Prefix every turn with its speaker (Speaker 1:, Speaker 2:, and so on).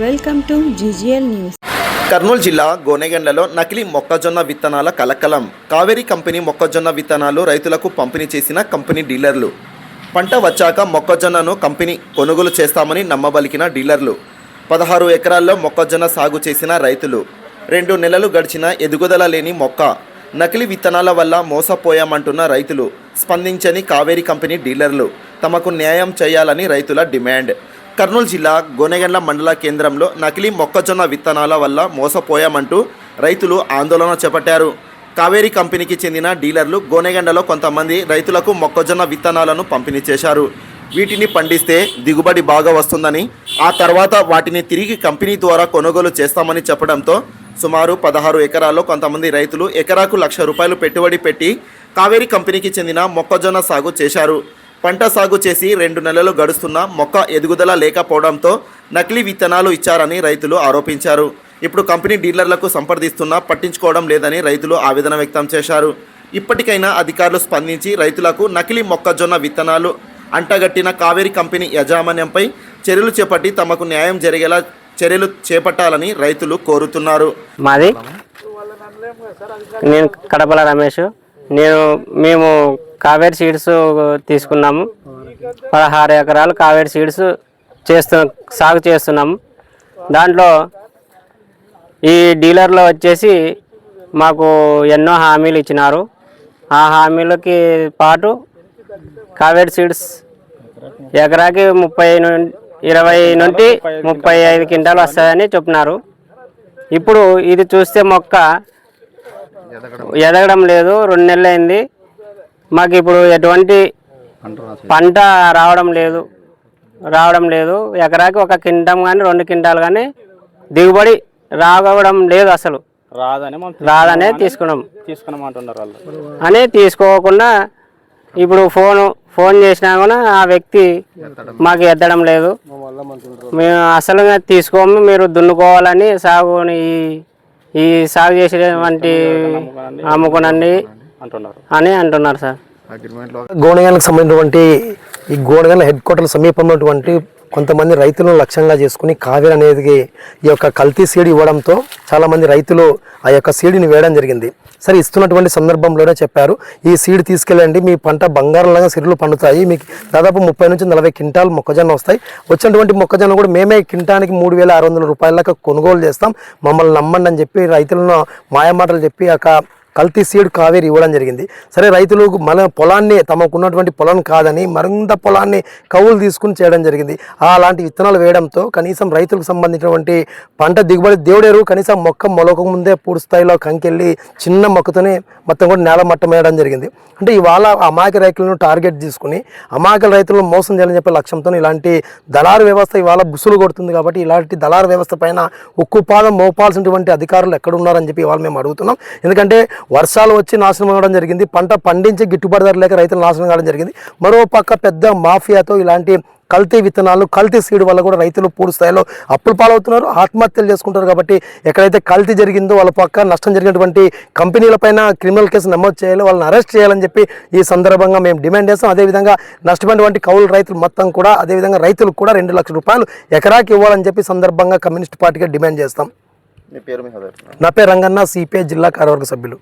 Speaker 1: Welcome to GGL news.
Speaker 2: Kurnool జిల్లా గోనెగండ్లలో నకిలీ మొక్కజొన్న విత్తనాల కలకలం. కావేరీ కంపెనీ మొక్కజొన్న విత్తనాలు రైతులకు పంపిణీ చేసిన కంపెనీ డీలర్లు. పంట వచ్చాక మొక్కజొన్నను కంపెనీ కొనుగోలు చేస్తామని నమ్మబలికిన డీలర్లు. పదహారు ఎకరాల్లో మొక్కజొన్న సాగు చేసిన రైతులు. రెండు నెలలు గడిచిన ఎదుగుదల లేని మొక్క. నకిలీ విత్తనాల వల్ల మోసపోయామంటున్న రైతులు. స్పందించని కావేరీ కంపెనీ డీలర్లు. తమకు న్యాయం చేయాలని రైతుల డిమాండ్. కర్నూలు జిల్లా గోనెగండ్ల మండల కేంద్రంలో నకిలీ మొక్కజొన్న విత్తనాల వల్ల మోసపోయామంటూ రైతులు ఆందోళన చేపట్టారు. కావేరీ కంపెనీకి చెందిన డీలర్లు గోనెగండలో కొంతమంది రైతులకు మొక్కజొన్న విత్తనాలను పంపిణీ చేశారు. వీటిని పండిస్తే దిగుబడి బాగా వస్తుందని ఆ తర్వాత వాటిని తిరిగి కంపెనీ ద్వారా కొనుగోలు చేస్తామని చెప్పడంతో సుమారు పదహారు ఎకరాల్లో కొంతమంది రైతులు ఎకరాకు లక్ష రూపాయలు పెట్టుబడి పెట్టి కావేరీ కంపెనీకి చెందిన మొక్కజొన్న సాగు చేశారు. పంట సాగు చేసి రెండు నెలలు గడుస్తున్న మొక్క ఎదుగుదల లేకపోవడంతో నకిలీ విత్తనాలు ఇచ్చారని రైతులు ఆరోపించారు. ఇప్పుడు కంపెనీ డీలర్లకు సంప్రదిస్తున్నా పట్టించుకోవడం లేదని రైతులు ఆవేదన వ్యక్తం చేశారు. ఇప్పటికైనా అధికారులు స్పందించి రైతులకు నకిలీ మొక్కజొన్న విత్తనాలు అంటగట్టిన కావేరీ కంపెనీ యాజమాన్యంపై చర్యలు చేపట్టి తమకు న్యాయం జరిగేలా చర్యలు చేపట్టాలని రైతులు కోరుతున్నారు.
Speaker 3: మాది? నేను కడపల రమేష్. నేను మేము కావేరి సీడ్స్ తీసుకున్నాము. పదహారు ఎకరాలు కావేరి సీడ్స్ చేస్తు సాగు చేస్తున్నాము. దాంట్లో ఈ డీలర్లో వచ్చేసి మాకు ఎన్నో హామీలు ఇచ్చినారు. ఆ హామీలకి పాటు కావేరి సీడ్స్ ఎకరాకి ముప్పై ఇరవై నుండి ముప్పై ఐదు క్వింటాలు వస్తాయని చెప్పినారు. ఇప్పుడు ఇది చూస్తే మొక్క ఎదగడం లేదు. రెండు నెలలు అయింది మాకు ఇప్పుడు ఎటువంటి పంట రావడం లేదు. రావడం లేదు. ఎకరాకి ఒక కింటం కానీ రెండు క్వింటాలు కానీ దిగుబడి రావడం లేదు అసలు.
Speaker 4: రాదని
Speaker 3: రాదనే తీసుకున్నాం.
Speaker 4: తీసుకున్నామంటున్నారు వాళ్ళు.
Speaker 3: అని తీసుకోకుండా ఇప్పుడు ఫోన్ ఫోన్ చేసినా కూడా ఆ వ్యక్తి మాకు ఎత్తడం లేదు. మేము అసలు తీసుకోము మీరు దున్నుకోవాలని సాగుని ఈ- ఈ సాగు చేసేటువంటి అమ్ముకునండి
Speaker 4: అంటున్నారు.
Speaker 3: అని అంటున్నారు సార్.
Speaker 5: గోనెగల్కి సంబంధించినటువంటి ఈ గోనెగల్ హెడ్ క్వార్టర్ సమీపంలో ఉన్నటువంటి కొంతమంది రైతులను లక్ష్యంగా చేసుకుని కావేరి అనేది ఈ యొక్క కల్తీ సీడ్ ఇవ్వడంతో చాలామంది రైతులు ఆ యొక్క సీడ్ని వేయడం జరిగింది. సరే ఇస్తున్నటువంటి సందర్భంలోనే చెప్పారు ఈ సీడ్ తీసుకెళ్ళండి మీ పంట బంగారంలాగా సిరులు పండుతాయి మీకు దాదాపు ముప్పై నుంచి నలభై క్వింటాల్ మొక్కజొన్న వస్తాయి. వచ్చినటువంటి మొక్కజొన్న కూడా మేమే క్వింటానికి మూడు వేల ఆరు వందల రూపాయలకు కొనుగోలు చేస్తాం. మమ్మల్ని నమ్మండి అని చెప్పి రైతులను మాయమాటలు చెప్పి ఆ కల్తీ సీడ్ కావేరి ఇవ్వడం జరిగింది. సరే రైతులు మన పొలాన్ని తమకున్నటువంటి పొలం కాదని మరింత పొలాన్ని కవులు తీసుకుని చేయడం జరిగింది. ఆ అలాంటి విత్తనాలు వేయడంతో కనీసం రైతులకు సంబంధించినటువంటి పంట దిగుబడి దేవుడేరు. కనీసం మొక్క మొలక ముందే పూర్తి స్థాయిలో కంకెళ్ళి చిన్న మొక్కతోనే మొత్తం కూడా నేల మట్టం వేయడం జరిగింది. అంటే ఇవాళ అమాయక రైతులను టార్గెట్ తీసుకుని అమాయక రైతులను మోసం చేయాలని చెప్పే లక్ష్యంతో ఇలాంటి దళారు వ్యవస్థ ఇవాళ బుసులు కొడుతుంది కాబట్టి ఇలాంటి దళారు వ్యవస్థ పైన ఉక్కుపాదం మోపాల్సినటువంటి అధికారులు ఎక్కడ ఉన్నారని చెప్పి ఇవాళ మేము అడుగుతున్నాం. ఎందుకంటే వర్షాలు వచ్చి నాశనం అవ్వడం జరిగింది. పంట పండించి గిట్టుబాటు ధర లేక రైతులు నాశనం కావడం జరిగింది. మరో పక్క పెద్ద మాఫియాతో ఇలాంటి కల్తీ విత్తనాలు కల్తీ సీడ్ వల్ల కూడా రైతులు పూర్తి స్థాయిలో అప్పులు పాలవుతున్నారు. ఆత్మహత్యలు చేసుకుంటారు కాబట్టి ఎక్కడైతే కల్తీ జరిగిందో వాళ్ళ పక్క నష్టం జరిగినటువంటి కంపెనీలపైన క్రిమినల్ కేసు నమోదు చేయాలి వాళ్ళని అరెస్ట్ చేయాలని చెప్పి ఈ సందర్భంగా మేము డిమాండ్ చేస్తాం. అదేవిధంగా నష్టపోయినటువంటి కౌలు రైతులు మొత్తం కూడా అదేవిధంగా రైతులకు కూడా రెండు లక్షల రూపాయలు ఎకరాకి ఇవ్వాలని చెప్పి సందర్భంగా కమ్యూనిస్ట్ పార్టీగా డిమాండ్ చేస్తాం. నా పేరు రంగన్న సిపిఐ జిల్లా కార్యవర్గ సభ్యులు.